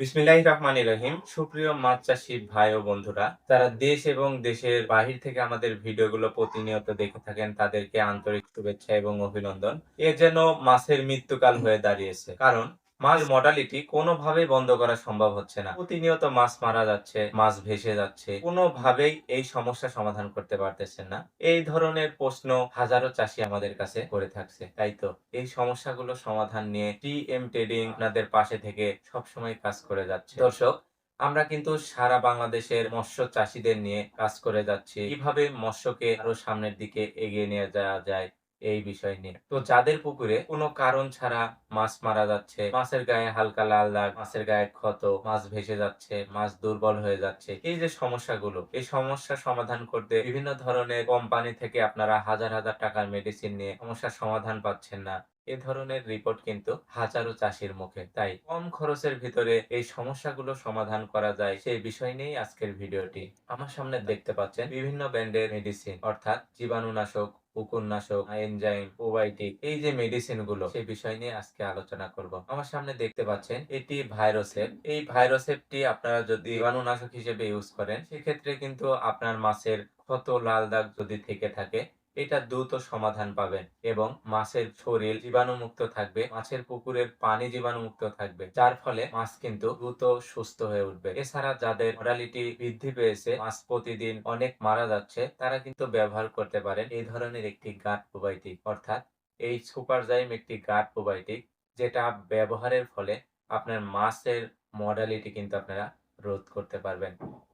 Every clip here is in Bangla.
বিসমিল্লাহ রহমান রহিম। সুপ্রিয় মাছ চাষী ভাই ও বন্ধুরা তারা দেশ এবং দেশের বাহির থেকে আমাদের ভিডিওগুলো প্রতিনিয়ত দেখে থাকেন, তাদেরকে আন্তরিক শুভেচ্ছা এবং অভিনন্দন। এ যেন মাছের মৃত্যুকাল হয়ে দাঁড়িয়েছে। কারণ মাছ মডালিটি কোনোভাবেই বন্ধ করা সম্ভব হচ্ছে না। প্রতিনিয়ত মাছ মারা যাচ্ছে, মাছ ভেসে যাচ্ছে, কোনোভাবেই এই সমস্যা সমাধান করতে পারতেছেন না। এই ধরনের প্রশ্ন হাজারো চাষি আমাদের কাছে করে থাকছে, তাই তো? এই সমস্যাগুলো সমাধান নিয়ে টি এম ট্রেডিং আপনাদের পাশে থেকে সবসময় কাজ করে যাচ্ছে। দর্শক, আমরা কিন্তু সারা বাংলাদেশের মৎস্য চাষীদের নিয়ে কাজ করে যাচ্ছি। কীভাবে মৎস্যকে আরও সামনের দিকে এগিয়ে নিয়ে যাওয়া যায় এই বিষয় নিয়ে। তো যাদের পুকুরে কোনো কারণ ছাড়া মাছ মারা যাচ্ছে, মাছের গায়ে হালকা লাল দাগ, মাছের গায়ে ক্ষত, মাছ ভেসে যাচ্ছে, মাছ দুর্বল হয়ে যাচ্ছে, এই যে সমস্যাগুলো, এই সমস্যা সমাধান করতে বিভিন্ন ধরনের কোম্পানি থেকে আপনারা হাজার হাজার টাকার মেডিসিন নিয়ে সমস্যার সমাধান পাচ্ছেন না। এ ধরনের রিপোর্ট কিন্তু হাজারো চাষির মুখে। তাই কম খরচের ভিতরে এই সমস্যাগুলো সমাধান করা যায় সেই বিষয় নিয়েই আজকের ভিডিওটি। আমার সামনে দেখতে পাচ্ছেন বিভিন্ন ব্র্যান্ডের মেডিসিন অর্থাৎ জীবাণুনাশক পুকুরনাশক এনজাইম প্রোবায়োটিক এই যে মেডিসিনগুলো সেই বিষয় নিয়ে আজকে আলোচনা করব। আমার সামনে দেখতে পাচ্ছেন এটি ভাইরোসেপ এই ভাইরোসেপটি আপনারা যদি জীবাণুনাশক হিসেবে ইউজ করেন, সেক্ষেত্রে কিন্তু আপনার মাছের ক্ষত, লাল দাগ যদি থেকে থাকে এটা দ্রুত সমাধান পাবেন এবং মাছের শরীর জীবাণুমুক্ত থাকবে, মাছের পুকুরের পানি জীবাণুমুক্ত থাকবে, যার ফলে মাছ কিন্তু দ্রুত সুস্থ হয়ে উঠবে। এছাড়া যাদের মরালিটি বৃদ্ধি পেয়েছে, মাছ প্রতিদিন অনেক মারা যাচ্ছে, তারা কিন্তু ব্যবহার করতে পারেন এই ধরনের একটি গাট প্রোবায়োটিক অর্থাৎ এই সুপারজাইম একটি গাট প্রোবায়োটিক যেটা ব্যবহারের ফলে আপনার মাছের মডালিটি কিন্তু আপনারা রোধ করতে পারবেন।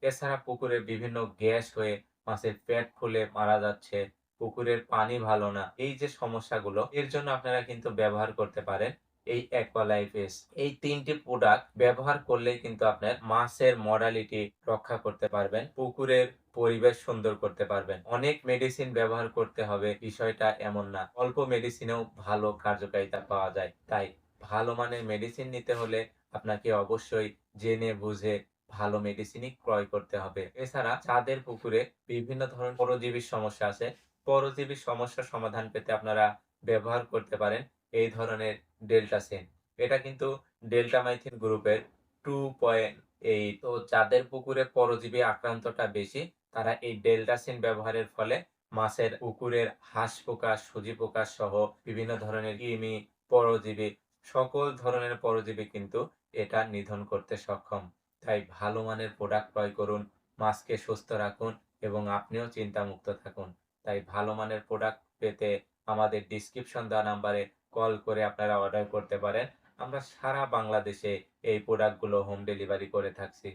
এছাড়া পুকুরে বিভিন্ন গ্যাস হয়ে মাছের পেট ফুলে মারা যাচ্ছে পুকুরের পানি ভালো না, এই যে সমস্যাগুলো, এর জন্য আপনারা কিন্তু ব্যবহার করতে পারেন এই অ্যাকোয়ালাইফ এস এই তিনটি প্রোডাক্ট ব্যবহার করলে কিন্তু আপনার মাছের মডালিটি রক্ষা করতে পারবেন, পুকুরের পরিবেশ সুন্দর করতে পারবেন। অনেক মেডিসিন ব্যবহার করতে হবে, বিষয়টা এমন না। অল্প মেডিসিনেও ভালো কার্যকারিতা পাওয়া যায়। তাই ভালো মানের মেডিসিন নিতে হলে আপনাকে অবশ্যই জেনে বুঝে ভালো মেডিসিনই ক্রয় করতে হবে। এছাড়া চাঁদের পুকুরে বিভিন্ন ধরনের পরজীবীর সমস্যা আছে পরজীবী সমস্যার সমাধান পেতে আপনারা ব্যবহার করতে পারেন এই ধরনের ডেল্টাসিন এটা কিন্তু ডেল্টা মাইথিন গ্রুপের টু পয়েন্ট এই তো যাদের পুকুরে পরজীবী আক্রান্তটা বেশি, তারা এই ডেল্টাসিন ব্যবহারের ফলে মাছের পুকুরের হাঁস পোকা সুজি পোকা সহ বিভিন্ন ধরনের কৃমি পরজীবী, সকল ধরনের পরজীবী কিন্তু এটা নিধন করতে সক্ষম। তাই ভালো মানের প্রোডাক্ট ক্রয় করুন, মাছকে সুস্থ রাখুন এবং আপনিও চিন্তামুক্ত থাকুন। তাই ভালো মানের প্রোডাক্ট পেতে আমাদের ডিসক্রিপশন দেওয়া নাম্বারে কল করে আপনারা অর্ডার করতে পারেন। আমরা সারা বাংলাদেশে এই প্রোডাক্টগুলো হোম ডেলিভারি করে থাকছি।